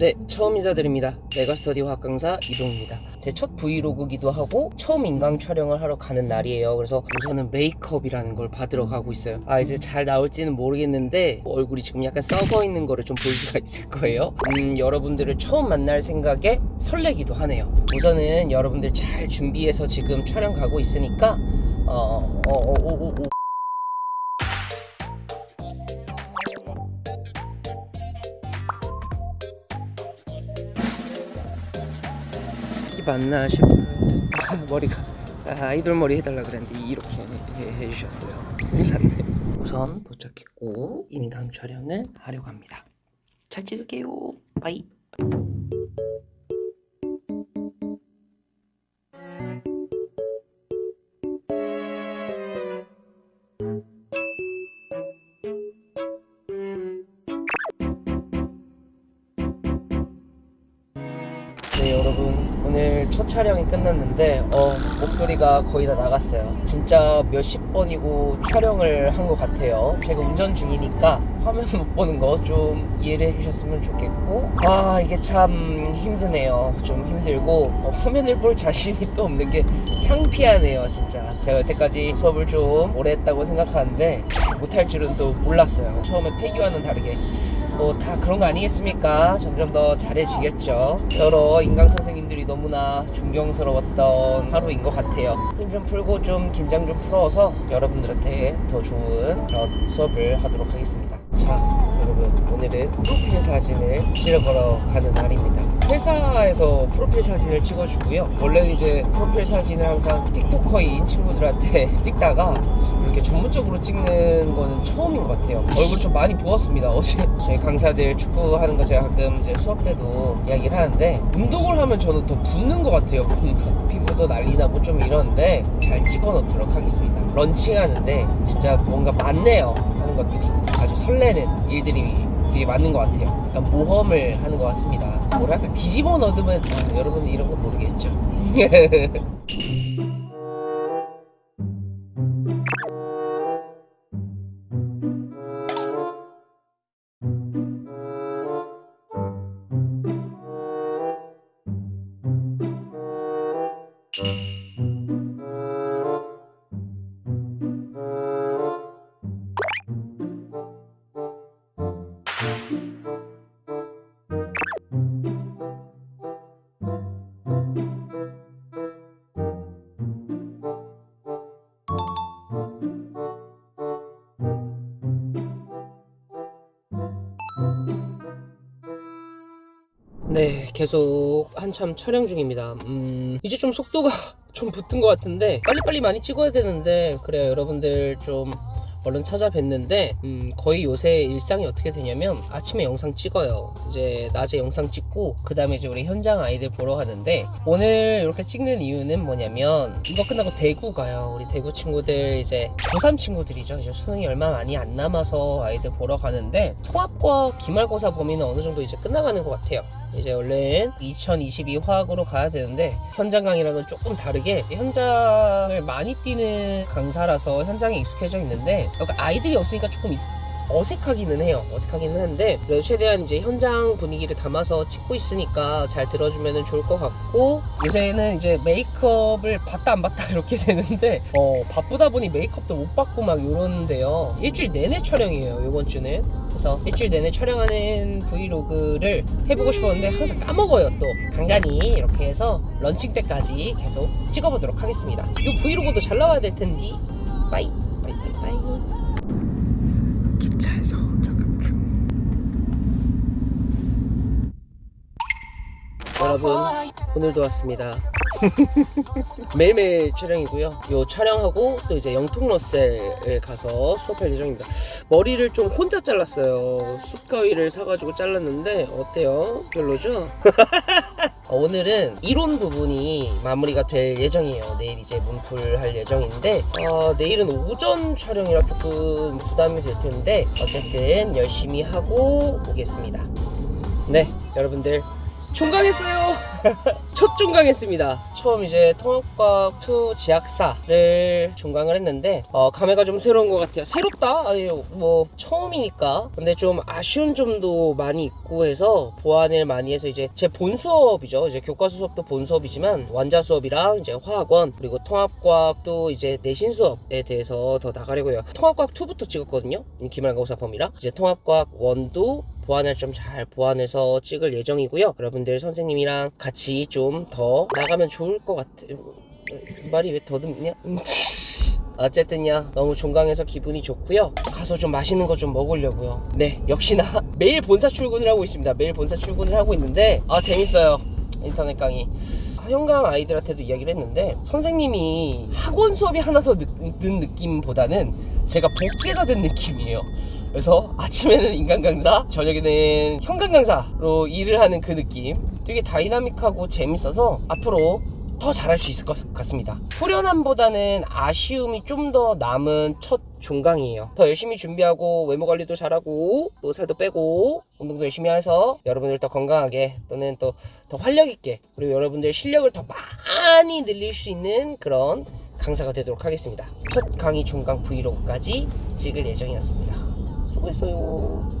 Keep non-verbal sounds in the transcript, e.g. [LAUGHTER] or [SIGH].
네, 처음 인사드립니다. 메가스터디 화학 강사 이동입니다. 제 첫 브이로그기도 하고 처음 인강 촬영을 하러 가는 날이에요. 그래서 우선은 메이크업이라는 걸 받으러 가고 있어요. 아 이제 잘 나올지는 모르겠는데 얼굴이 지금 약간 썩어 있는 거를 좀 볼 수가 [LAUGHS] 있을 거예요. 음, 여러분들을 처음 만날 생각에 설레기도 하네요. 우선은 여러분들 잘 준비해서 지금 촬영 가고 있으니까 어, 어, 어, 어, 어, 어. 이 맞나 싶어요. 아, 머리가 아, 아이돌 머리 해달라 그랬는데 이렇게 해, 해 주셨어요. 큰일 났네. 우선 도착했고 인강 촬영을 하려고 합니다. 잘 찍을게요. 바이. 네 여러분 오늘 첫 촬영이 끝났는데 어 목소리가 거의 다 나갔어요. 진짜 몇십 번이고 촬영을 한 것 같아요. 제가 운전 중이니까 화면 못 보는 거 좀 이해를 해주셨으면 좋겠고. 아 이게 참 힘드네요. 좀 힘들고 어, 화면을 볼 자신이 또 없는 게 창피하네요 진짜. 제가 여태까지 수업을 좀 오래 했다고 생각하는데 못할 줄은 또 몰랐어요. 처음에 폐기와는 다르게 뭐 다 그런 거 아니겠습니까? 점점 더 잘해지겠죠. 여러 인강 선생님들이 너무나 존경스러웠던 하루인 것 같아요. 힘 좀 풀고 좀 긴장 좀 풀어서 여러분들한테 더 좋은 그런 수업을 하도록 하겠습니다. 자, 여러분 오늘은 프로필 사진을 찍으러 걸어 가는 날입니다. 회사에서 프로필 사진을 찍어주고요. 원래는 이제 프로필 사진을 항상 틱토커인 친구들한테 [LAUGHS] 찍다가 이렇게 전문적으로 찍는 거는 처음인 것 같아요. 얼굴 좀 많이 부었습니다. 어제 [LAUGHS] 저희 강사들 축구하는 거 제가 가끔 이제 수업 때도 이야기를 하는데 운동을 하면 저는 더 붓는 것 같아요. 뭔가 피부도 난리 나고 좀 이러는데 잘 찍어 놓도록 하겠습니다. 런칭하는데 진짜 뭔가 많네요. 하는 것들이 아주 설레는 일들이 되게 많은 것 같아요. 약간 모험을 하는 것 같습니다. 뭐랄까 뒤집어 넣으면 아, 여러분은 이런 거 모르겠죠. [LAUGHS] thank mm -hmm. you 네, 계속 한참 촬영 중입니다. 음, 이제 좀 속도가 [LAUGHS] 좀 붙은 것 같은데 빨리빨리 많이 찍어야 되는데 그래요. 여러분들 좀 얼른 찾아뵀는데 음, 거의 요새 일상이 어떻게 되냐면 아침에 영상 찍어요. 이제 낮에 영상 찍고 그 다음에 이제 우리 현장 아이들 보러 가는데 오늘 이렇게 찍는 이유는 뭐냐면 이거 끝나고 대구 가요. 우리 대구 친구들 이제 고3 친구들이죠. 이제 수능이 얼마 많이 안 남아서 아이들 보러 가는데 통합과 기말고사 범위는 어느 정도 이제 끝나가는 것 같아요 이제 원래는 2022 화학으로 가야 되는데 현장 강의랑은 조금 다르게 현장을 많이 뛰는 강사라서 현장에 익숙해져 있는데 약간 아이들이 없으니까 조금 어색하기는 해요. 어색하기는 한데 그래도 최대한 이제 현장 분위기를 담아서 찍고 있으니까 잘 들어주면 좋을 것 같고 요새는 이제 메이크업을 받다 안 받다 [LAUGHS] 이렇게 되는데 어 바쁘다 보니 메이크업도 못 받고 막 이러는데요. 일주일 내내 촬영이에요 이번 주는. 그래서 일주일 내내 촬영하는 브이로그를 해보고 싶었는데 항상 까먹어요 또 간간히 이렇게 해서 런칭 때까지 계속 찍어보도록 하겠습니다. 이 브이로그도 잘 나와야 될 텐데 빠이 빠이 빠이 빠이 기차에서 잠깐 중 여러분 오늘도 왔습니다 [LAUGHS] 매일매일 촬영이고요 요 촬영하고 또 이제 영통러셀을 가서 수업할 예정입니다 머리를 좀 혼자 잘랐어요 숯가위를 사가지고 잘랐는데 어때요? 별로죠? [LAUGHS] 어, 오늘은 이론 부분이 마무리가 될 예정이에요. 내일 이제 문풀 할 예정인데 어, 내일은 오전 촬영이라 조금 부담이 될 텐데 어쨌든 열심히 하고 오겠습니다. 네, 여러분들 총강했어요. [LAUGHS] 첫 종강했습니다. 처음 이제 통합과학 2 지학사를 종강을 했는데 어, 감회가 좀 새로운 것 같아요. 새롭다? 아니 뭐 처음이니까. 근데 좀 아쉬운 점도 많이 있고 해서 보완을 많이 해서 이제 제 본 수업이죠. 이제 교과서 수업도 본 수업이지만 완자 수업이랑 이제 화학원 그리고 통합과학도 이제 내신 수업에 대해서 더 나가려고요. 통합과학 2부터 찍었거든요. 김알가우사 범이라 이제 통합과학 1도 보완을 좀 잘 보완해서 찍을 예정이고요. 여러분들 선생님이랑 같이 좀 더 나가면 좋을 것 같아요. 말이 왜 더듬냐? [LAUGHS] 어쨌든요 너무 종강해서 기분이 좋고요. 가서 좀 맛있는 거 좀 먹으려고요. 네 역시나 [LAUGHS] 매일 본사 출근을 하고 있습니다. 매일 본사 출근을 하고 있는데 아 재밌어요 인터넷 강의. 하영강 아이들한테도 이야기를 했는데 선생님이 학원 수업이 하나 더 늦, 는 느낌보다는 제가 복제가 된 느낌이에요. 그래서 아침에는 인간 강사 저녁에는 현강 강사로 일을 하는 그 느낌 되게 다이나믹하고 재밌어서 앞으로 더 잘할 수 있을 것 같습니다. 후련함보다는 아쉬움이 좀 더 남은 첫 종강이에요. 더 열심히 준비하고 외모 관리도 잘하고 또 살도 빼고 운동도 열심히 해서 여러분들 더 건강하게 또는 또 더 활력 있게 그리고 여러분들 실력을 더 많이 늘릴 수 있는 그런 강사가 되도록 하겠습니다. 첫 강의 종강 브이로그까지 찍을 예정이었습니다. 수고했어요.